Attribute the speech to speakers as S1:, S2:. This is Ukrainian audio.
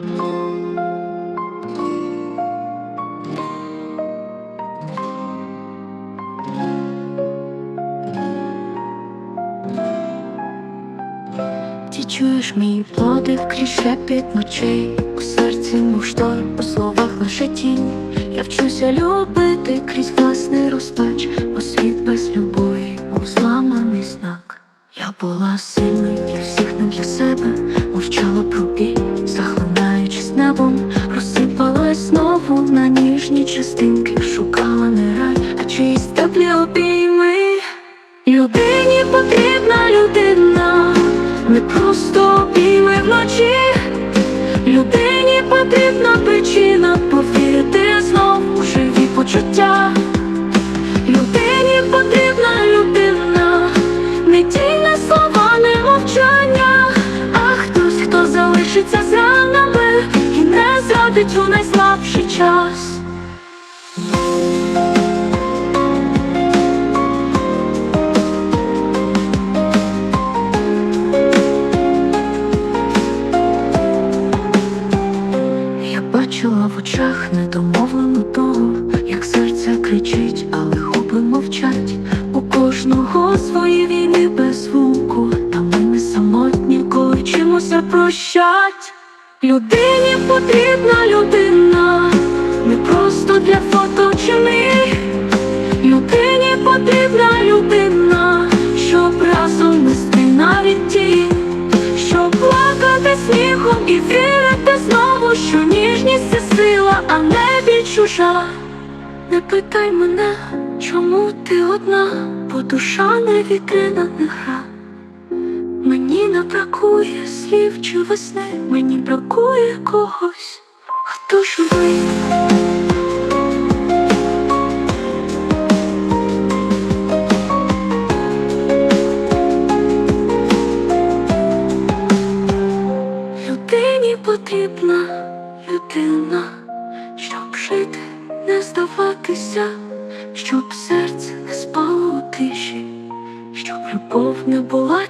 S1: Ти чуєш мій подих крізь шепіт ночей? У серці мов шторм, у словах лише тінь. Я вчуся любити крізь власний розпач Бо світ без любові, мов зламаний знак. Я була сильною для всіх, не для себе. Мовчала про біль, захлинаючись обійми Людині потрібна людина, не просто обійми вночі. Людині потрібна причина повірити знов у живі почуття. Людині потрібна людина, не тільне слова, не мовчання, а хтось, хто залишиться з ранами і не зрадить у найслабший час. Свої війни без звуку, та ми не самотні, коли вчимося прощать. Людині потрібна людина, не просто для фото чи мрій. Людині потрібна людина, щоб разом нести навіть тінь. Щоб плакати сміхом і вірити знову, що ніжність це сила, а не біль чужа. Не питай мене, чому ти одна, бо душа не вітрина не гра. Мені не бракує слів чи весни, мені бракує когось, хто живий. Людині потрібна людина, щоб жити, не здаватися, щоб серце не любов не була.